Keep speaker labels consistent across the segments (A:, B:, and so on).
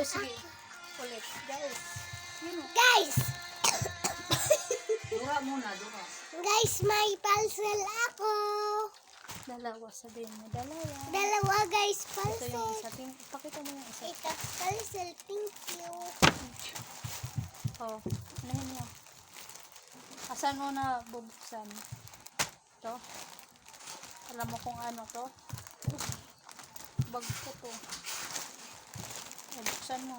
A: O sige. Ulit. O.
B: Guys!
C: Dura muna, dura.
B: Guys, may parcel ako.
A: Dalawa. Sabihin mo. Dalawa.
B: Dalawa guys,
A: Ito yung
B: parcel.
A: isa. Ting, pakita mo yung isa.
B: Ito, parcel. Thank you.
A: Oh. Anahin mo. Asan mo na bubuksan? Ito. Alam mo kung ano to? Bag ko to. Buksan mo.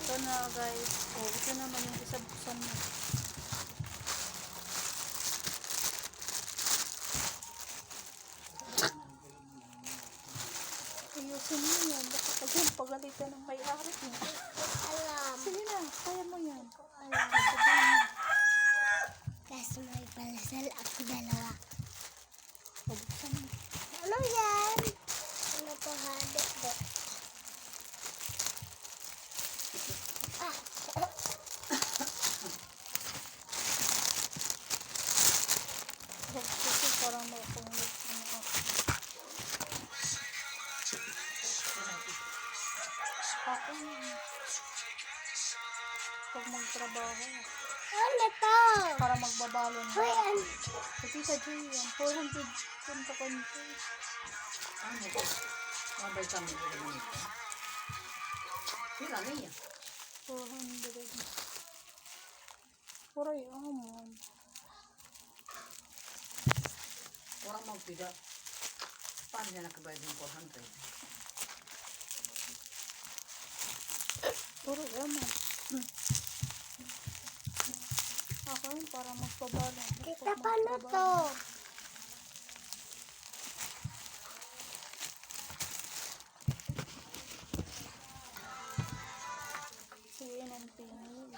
A: Ito na guys. Oh, ito naman yung isa buksan mo. Ayusin mo yan. Baka pagalitan ng may-ari mo.
B: Alam.
A: Sige na, kaya mo yan.
B: Guys, may parcel ako dalawa.
A: Pabuksan mo.
B: Ano yan? Ano to ha? Dek, Ah,
A: Pabuksan ko parang mapungot. Ano ako. Ako yun. Pag magtrabaho,
B: ano to?
A: para magbabalon.
B: Hoy, ano?
A: Kasi sa Jay yan, 400 punta konti.
C: Ano ito? Mabay kami ko naman ito. Pila na yan.
A: 400. Puray, amon.
C: Orang mau tidak. Paano niya nakabayad ng 400?
A: Puray, amon. Ako yun, para magbabalon.
B: Kita pa na to.
A: Sige, ng tingin.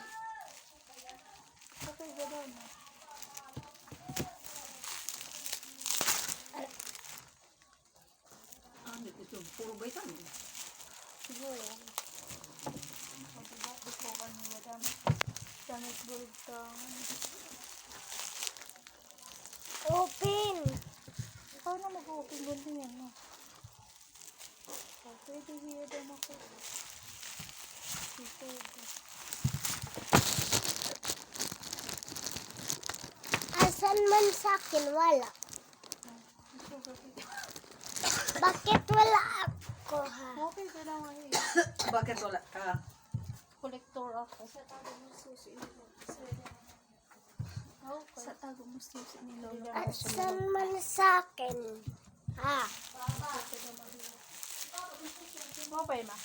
A: Okay, gano'n.
C: Ano ito? Puro vitamin.
A: Siguro. Damit bultang.
B: Open.
A: Ikaw na mag-open ganito yan, no? Oh, pwede hiya din ako. Dito.
B: Asan man sa akin? Wala. Bakit wala ako ha?
A: Okay, nga eh.
C: Bakit wala ka?
A: Collector ako. Sa tago mo susi nilo. Okay. Sa tago mo susi nilo.
B: Asan man sa akin? Ha?
A: Mo ba ma?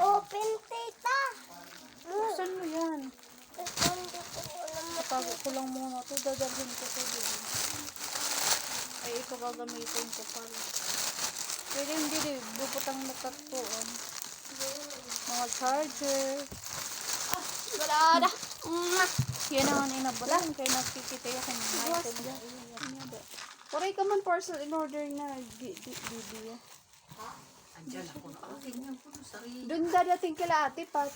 B: Open, tita.
A: Buksan mo yan.
B: Ito.
A: Tago ko lang muna to. Dadalhin ko to din. Ay, ito gagamitin ko pala. Pwede hindi. Bubutang na tatuan. Mga charger.
B: Wala na.
A: Yan naman inabalan. Kaya nakikita kung may item yan.
D: Paray ka man parcel in order na di di.
C: Andyan ako na. Okay, niya po sarili.
D: Doon dadating kila ate Pat.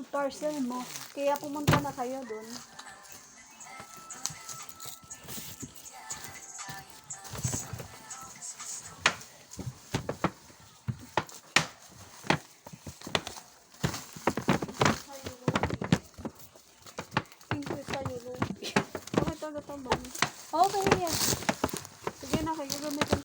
D: Yung parcel mo. Kaya pumunta na kayo doon. Taga tambang.
A: Okay, yan.
D: Sige na, kayo gamitin